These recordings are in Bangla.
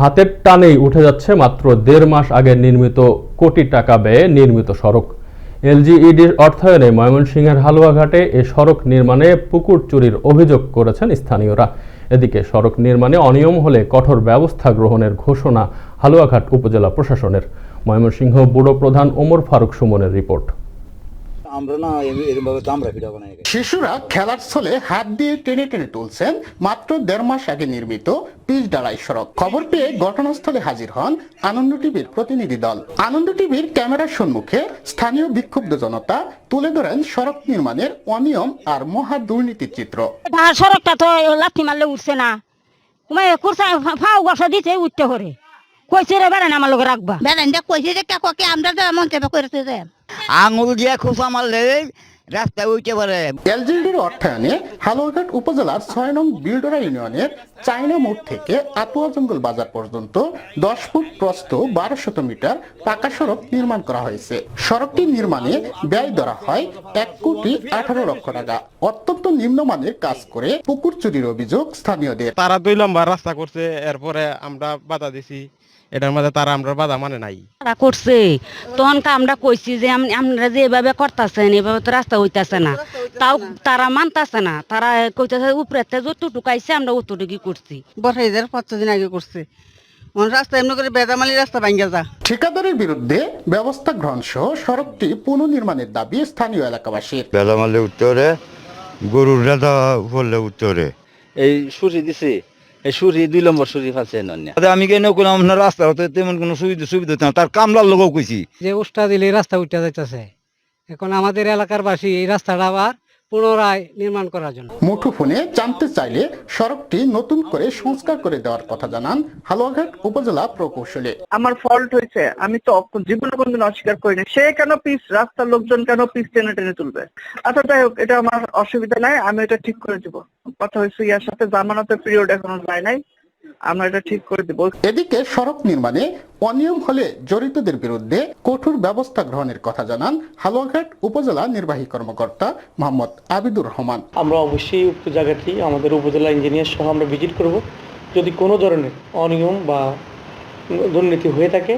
হাতের টানেই উঠে যাচ্ছে মাত্র দেড় মাস আগে নির্মিত কোটি টাকা ব্যয়ে নির্মিত সড়ক। এলজিইডির অর্থায়নে ময়মনসিংহের হালুয়াঘাটে এ সড়ক নির্মাণে পুকুর চুরির অভিযোগ করেছেন স্থানীয়রা। এদিকে সড়ক নির্মাণে অনিয়ম হলে কঠোর ব্যবস্থা গ্রহণের ঘোষণা হালুয়াঘাট উপজেলা প্রশাসনের। ময়মনসিংহ ব্যুরো প্রধান ওমর ফারুক সুমনের রিপোর্ট। আমরা না এরকম তো আমরা ভিডিও বানাই শিশুরা খেলার ছলে হাত দিয়ে টেনে টেনে তুলছেন মাত্র দেড় মাস আগে নির্মিত পিচ ডালাই সড়ক। খবর পেয়ে ঘটনাস্থলে হাজির হন আনন্দ টিভির প্রতিনিধি দল। আনন্দ টিভির ক্যামেরার সম্মুখে স্থানীয় বিক্ষুব্ধ জনতা তুলে ধরেন সড়ক নির্মাণের অনিয়ম আর মহা দুর্নীতির চিত্র। সড়কটা তো লাথি মারলে উঠছে না। ফাও বসা দিতে উঠতে করে কইছে রে বেড়ান আমার লোক রাখবা। বেড়াইন্দা কইছে যে কাকু কি আমরা তো এমন চেপে করেছে যে। আঙুল দিয়ে খোসা মারলে রাস্তায় উঠতে পারে এলজিডির অর্থায়নে হালুয়াঘাট উপজেলার ছয় নং বিল্ডরা ইউনিয়নের চাইনা মোড় থেকে আতুয়া জঙ্গল বাজার পর্যন্ত দশ ফুট প্রস্থ বারো শত মিটার পাকা সড়ক নির্মাণ করা হয়েছে। সড়কটি নির্মাণে ব্যয় ধরা হয় এক কোটি আঠারো লক্ষ টাকা। অত্যন্ত নিম্নমানের কাজ করে পুকুর চুরির অভিযোগ স্থানীয়দের। তারা দুই লম্বা রাস্তা করছে এরপরে আমরা বাধা দিছি। এটার মধ্যে তারা আমরা বাধা মানে নাই। তারা করছে। তখন আমরা কইছি যে আপনারা যে এভাবে করতেছেন এভাবে তো রাস্তা হইতাছে না। তাও তারা মানতাছে না। তারা কইতাছে উপরে যতটুকু আইছে আমরা অতটুকু করছি। বসাইদের পাঁচ দিন আগে করছে। রাস্তা এমনি করে বেদামালি রাস্তা ভাঙ্গা যা। ঠিকাদারের বিরুদ্ধে ব্যবস্থা গ্রহণ সহ সড়কটি পুনর্নির্মাণের দাবি স্থানীয় এলাকাবাসীর। উত্তরে গরুর উত্তরে। এই সুরি দিছি সুরি দুই নম্বর সুরি ফালছে নন্য। আমি কেন কোনো আপনার রাস্তা হতে তেমন কোনো সুবিধা সুবিধা হতো না। তার কামলার লোকও কইছি। যে উষ্টা দিলে রাস্তা উঠা যাইতেছে। এখন আমাদের এলাকার বাসী এই রাস্তাটা আবার পুনরায় নির্মাণ করার জন্য। মুঠোফোনে জানতে চাইলে সড়কটি নতুন করে সংস্কার করে দেওয়ার কথা জানান হালুয়াঘাট উপজেলা প্রকৌশলী। আমার ফল্ট হয়েছে আমি তো জীবন জীবনে কোনদিন অস্বীকার করিনি। সে কেন পিস রাস্তার লোকজন কেন পিস টেনে টেনে তুলবে? আচ্ছা যাই হোক এটা আমার অসুবিধা নাই আমি এটা ঠিক করে দিব। কথা হয়েছে ইয়ার সাথে জামানতের পিরিয়ড এখনও যায় নাই। আমরা এটা ঠিক করে দিব। এদিকে সড়ক নির্মাণে অনিয়ম হলে জড়িতদের বিরুদ্ধে কঠোর ব্যবস্থা গ্রহণের কথা জানান হালুয়াঘাট উপজেলা নির্বাহী কর্মকর্তা মোহাম্মদ আবিদুর রহমান। আমরা অবশ্যই উক্ত জায়গাটি আমাদের উপজেলা ইঞ্জিনিয়ার সহ আমরা ভিজিট করব। যদি কোনো ধরনের অনিয়ম বা দুর্নীতি হয়ে থাকে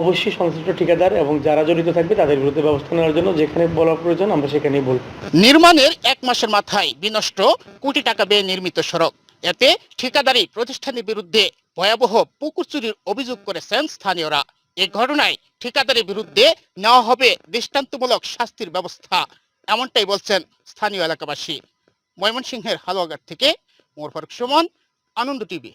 অবশ্যই সংশ্লিষ্ট ঠিকাদার এবং যারা জড়িত থাকবে তাদের বিরুদ্ধে ব্যবস্থা নেওয়ার জন্য যেখানে বলা প্রয়োজন আমরা সেখানেই বলব। নির্মাণের এক মাসের মাথায় বিনষ্ট কোটি টাকা ব্যয়ে নির্মিত সড়ক। এতে ঠিকাদারি প্রতিষ্ঠানের বিরুদ্ধে ভয়াবহ পুকুর চুরির অভিযোগ করেছেন স্থানীয়রা। এ ঘটনায় ঠিকাদারের বিরুদ্ধে নেওয়া হবে দৃষ্টান্তমূলক শাস্তির ব্যবস্থা, এমনটাই বলছেন স্থানীয় এলাকাবাসী। ময়মনসিংহের হালুয়াঘাট থেকে মোর ফারুক সুমন, আনন্দ টিভি।